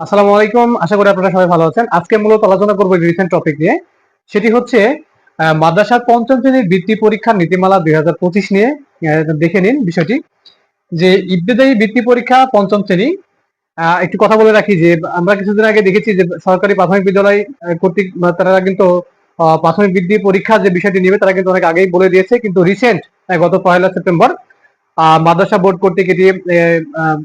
আসসালামু আলাইকুম। আশা করি আপনারা সবাই ভালো আছেন। আজকে মূলত আলোচনা করব রিসেন্ট টপিক নিয়ে। সেটি হচ্ছে মাদ্রাসার পঞ্চম শ্রেণির বৃত্তি পরীক্ষার নীতিমালা দুই হাজার পঁচিশ নিয়ে দেখে নিন বিষয়টি। যে ইবতেদায়ী বৃত্তি পরীক্ষা পঞ্চম শ্রেণি একটু কথা বলে রাখি যে, আমরা কিছুদিন আগে দেখেছি যে সরকারি প্রাথমিক বিদ্যালয় কর্তৃক তারা কিন্তু প্রাথমিক বৃত্তি পরীক্ষা যে বিষয়টি নেবে, তারা কিন্তু অনেক আগেই বলে দিয়েছে। কিন্তু রিসেন্ট গত পয়লা সেপ্টেম্বর মাদ্রাসা বোর্ড কর্তৃক এটি আহ,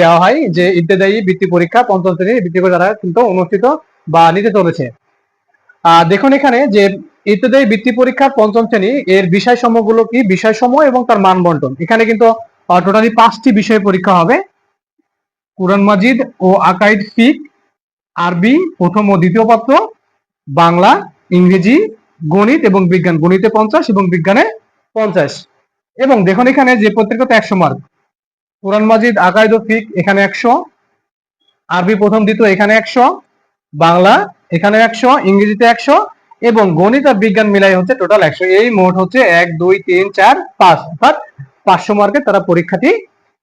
দেওয়া হয় যে ইত্তেদায়ী বৃত্তি পরীক্ষা পঞ্চম শ্রেণির বৃত্তি তারা কিন্তু অনুষ্ঠিত বা নিতে চলেছে আহ, দেখুন এখানে যে ইত্তেদায়ী বৃত্তি পরীক্ষার পঞ্চম শ্রেণি এর বিষয় সমূহগুলো কি? বিষয় সমূহ এবং তার মান বন্টন এখানে কিন্তু টোটালি পাঁচটি বিষয় পরীক্ষা হবে। কোরআন মাজিদ ও আকাইদ ফিক আরবি প্রথম ও দ্বিতীয় পত্র বাংলা ইংরেজি গণিত এবং বিজ্ঞান। গণিতে পঞ্চাশ এবং বিজ্ঞানে পঞ্চাশ। এবং দেখুন এখানে যে প্রত্যেকটা একশো মার্ক কোরআন মাজিদ আকাইদ ও ফিক, এখানে একশো। আরবি প্রথম, দ্বিতীয়, এখানে একশো। বাংলা, এখানে একশো। ইংরেজিতে একশো। এবং গণিত আর বিজ্ঞান মিলাই হচ্ছে টোটাল একশো। এই মোট হচ্ছে এক, দুই, তিন, চার, পাঁচ। অর্থাৎ পাঁচশো মার্কে তারা পরীক্ষাটি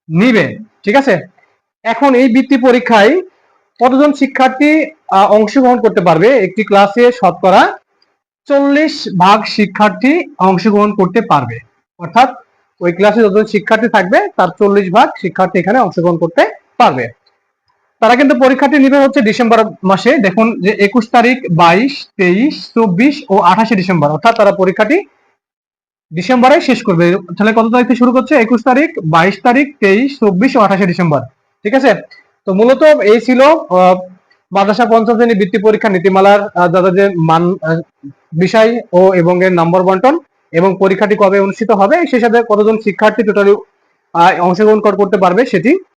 নিবে। ঠিক আছে? এখন এই বৃত্তি পরীক্ষায় কতজন শিক্ষার্থী অংশগ্রহণ করতে পারবে? একটি ক্লাসে শতকরা চল্লিশ ভাগ শিক্ষার্থী অংশগ্রহণ করতে পারবে। অর্থাৎ ওই ক্লাসে যতজন শিক্ষার্থী থাকবে, তার চল্লিশ ভাগ শিক্ষার্থী এখানে অংশগ্রহণ করতে পারবে। তারা কিন্তু পরীক্ষাটি নিবে হচ্ছে ডিসেম্বর মাসে। দেখুন যে একুশ তারিখ, বাইশ, তেইশ, চব্বিশ ও আঠাশে ডিসেম্বর। অর্থাৎ তারা পরীক্ষাটি ডিসেম্বরে শেষ করবে। তাহলে কত তারিখ শুরু করছে? একুশ তারিখ, বাইশ তারিখ, তেইশ, চব্বিশ ও আঠাশে ডিসেম্বর। ঠিক আছে? তো মূলত এই ছিল মাদ্রাসা পঞ্চম শ্রেণি বৃত্তি পরীক্ষা নীতিমালার যাদের যে মান বিষয় ও এবং এর নম্বর বন্টন। এবং পরীক্ষাটি কবে অনুষ্ঠিত হবে সেই সাথে কতজন শিক্ষার্থী টোটালি অংশগ্রহণ করতে পারবে সেটি